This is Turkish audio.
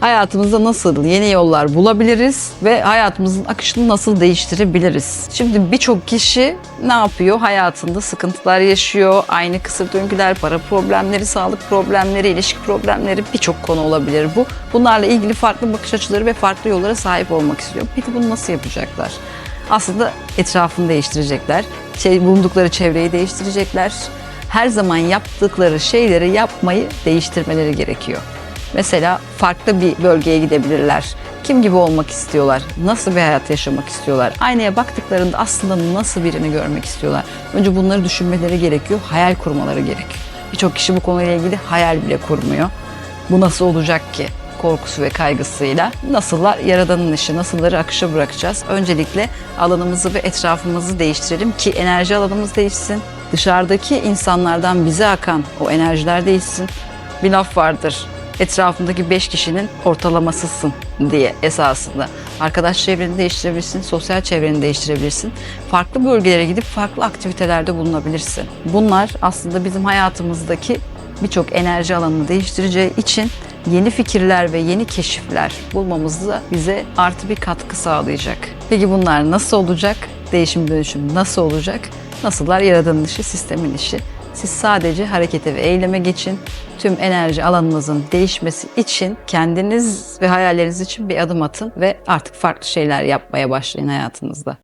hayatımızda nasıl yeni yollar bulabiliriz ve hayatımızın akışını nasıl değiştirebiliriz? Şimdi birçok kişi ne yapıyor? Hayatında sıkıntılar yaşıyor, aynı kısır döngüler, para problemleri, sağlık problemleri, ilişki problemleri birçok konu olabilir bu. Bunlarla ilgili farklı bakış açıları ve farklı yollara sahip olmak istiyor. Peki bunu nasıl yapacaklar? Aslında etrafını değiştirecekler, şey, bulundukları çevreyi değiştirecekler. Her zaman yaptıkları şeyleri yapmayı değiştirmeleri gerekiyor. Mesela farklı bir bölgeye gidebilirler. Kim gibi olmak istiyorlar? Nasıl bir hayat yaşamak istiyorlar? Aynaya baktıklarında aslında nasıl birini görmek istiyorlar? Önce bunları düşünmeleri gerekiyor, hayal kurmaları gerekiyor. Birçok kişi bu konuyla ilgili hayal bile kurmuyor. Bu nasıl olacak ki? korkusu ve kaygısıyla nasıllar yaradanın işi, nasılları akışa bırakacağız. Öncelikle alanımızı ve etrafımızı değiştirelim ki enerji alanımız değişsin. Dışarıdaki insanlardan bize akan o enerjiler değişsin. Bir laf vardır. Etrafındaki beş kişinin ortalamasısın diye esasında. Arkadaş çevreni değiştirebilirsin, sosyal çevreni değiştirebilirsin. Farklı bölgelere gidip farklı aktivitelerde bulunabilirsin. Bunlar aslında bizim hayatımızdaki birçok enerji alanını değiştireceği için yeni fikirler ve yeni keşifler bulmamız da bize artı bir katkı sağlayacak. Peki bunlar nasıl olacak? Değişim dönüşüm nasıl olacak? Nasıllar yaradanın işi, sistemin işi. Siz sadece harekete ve eyleme geçin. Tüm enerji alanınızın değişmesi için kendiniz ve hayalleriniz için bir adım atın ve artık farklı şeyler yapmaya başlayın hayatınızda.